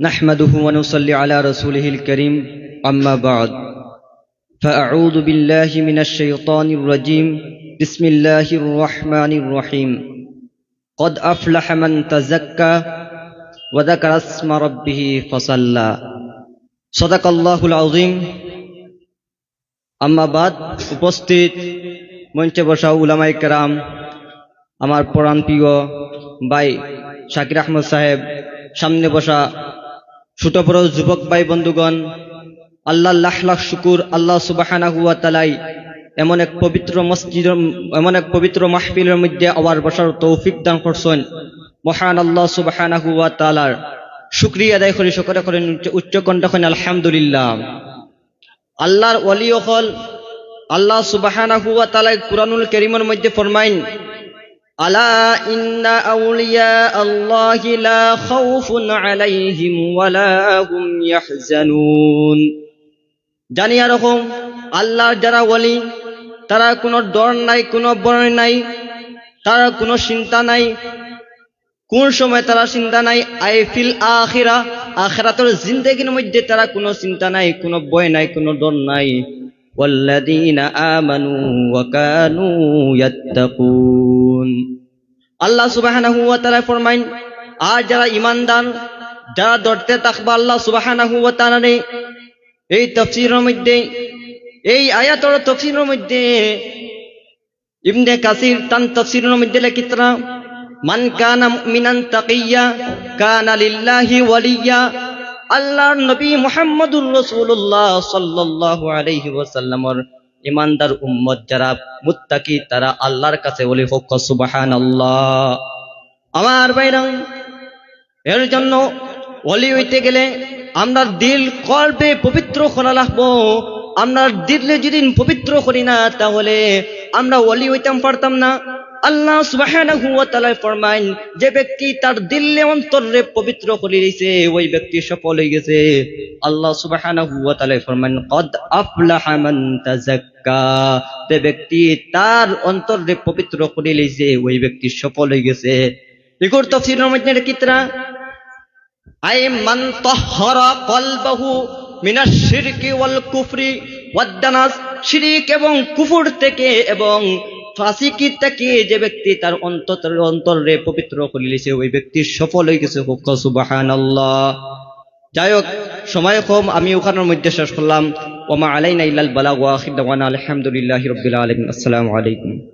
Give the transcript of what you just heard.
نحمده ونصلي على رسوله الكريم أما بعد فأعوذ بالله من الشيطان الرجيم بسم الله الرحمن الرحيم قد أفلح من تزكى وذكر اسم ربه فصلى صدق الله العظيم আম্মা বাদ উপস্থিত মঞ্চে বসা উলামাই কেরাম আমার পরাণ প্রিয় ভাই শাকির আহমদ সাহেব সামনে বসা ছোট বড় যুবক ভাই বন্ধুগণ আল্লাহ লাখ লাখ শুকুর, আল্লাহ সুবাহানা হুয়া তালাই এমন এক পবিত্র মসজিদ এমন এক পবিত্র মাহফিলের মধ্যে আবার বসার তৌফিক দান করছেন। মহান আল্লাহ সুবাহানা হুয়া তালার শুক্রিয়া আদায় করি সকলে করেন উচ্চ কণ্ঠ করেন আলহামদুলিল্লাহ। আল্লাহর ওয়ালি হল, আল্লাহ সুবাহানা হুয়া তালাই কুরআনুল করিমের মধ্যে ফরমাইন আলা ইন্না আউলিয়া আল্লাহি লা খাউফুন আলাইহিম ওয়ালা হুম ইয়াহজানুন। জানিয়া রকম আল্লাহর যারা ওয়ালি তারা কোনো ডর নাই, কোনো ভয় নাই, তারা কোনো চিন্তা নাই, কোন সময় তারা চিন্তা নাই, আই ফিল আখিরা আখিরাতের জিন্দেগির মধ্যে তারা কোনো চিন্তা নাই, কোনো ভয় নাই, কোনো ডর নাই। والذين آمنوا وكانوا يتقون আল্লাহ সুবহানাহু ওয়া তাআলা ফরমাইন আর যারা ঈমানদার যারা ডরতে থাকবে আল্লাহ সুবহানাহু ওয়া তাআলা এই তাফসীরের মধ্যে এই আয়াতের তাফসীরের মধ্যে ইবনে কাসির তান তাফসীরের মধ্যে লিখিতরা মান কানা মুমিনান তাকিয়া কানা লিল্লাহি ওয়ালিয়া আল্লাহর নবী মুহাম্মদুর রাসূলুল্লাহ সাল্লাল্লাহু আলাইহি ওয়াসাল্লামর ইমানদার উম্মত যারা মুত্তাকি, তারা আল্লাহর কাছে বলি হোক, সুবহানাল্লাহ। আমার ভাইরাম এর জন্য ওলি হইতে গেলে আমরা দিল কল্পে পবিত্র করা লাগবো। আমরা দিলে যদি পবিত্র করি না, তাহলে আমরা ওলি হইতাম পারতাম না। আল্লাহ সুবহানাহু ওয়া তাআলা ফরমাইন, যে ব্যক্তি তার দিলে অন্তরে পবিত্র করে দিয়েছে, ওই ব্যক্তি সফল হয়ে গেছে। আল্লাহ সুবহানাহু ওয়া তাআলা ফরমাইন, কদ আফলাহা যে ব্যক্তি তার অন্তরে পবিত্র করে দিয়েছে, ওই ব্যক্তি সফল হয়ে গেছে। ইকুর তাফসীরের মধ্যে কিতরা আই মান তাহহারা কলবাহু মিনাশ শিরকি ওয়াল কুফরি ওয়াদ দানাস শিরিক এবং কুফর থেকে এবং ফাসিকি থেকে যে ব্যক্তি তার অন্তর অন্তরে পবিত্র করে লিছে ওই ব্যক্তি সফল হয়ে গেছে। হোক সুবহানাল্লাহ। যাই হোক, সময় কম, আমি ওখানের মধ্যে শেষ করলাম। ওমা আলাইনা ইল্লাল বালাগ ওয়াহিদ আলহামদুলিল্লাহ রবিল আলম আসসালামু আলাইকুম।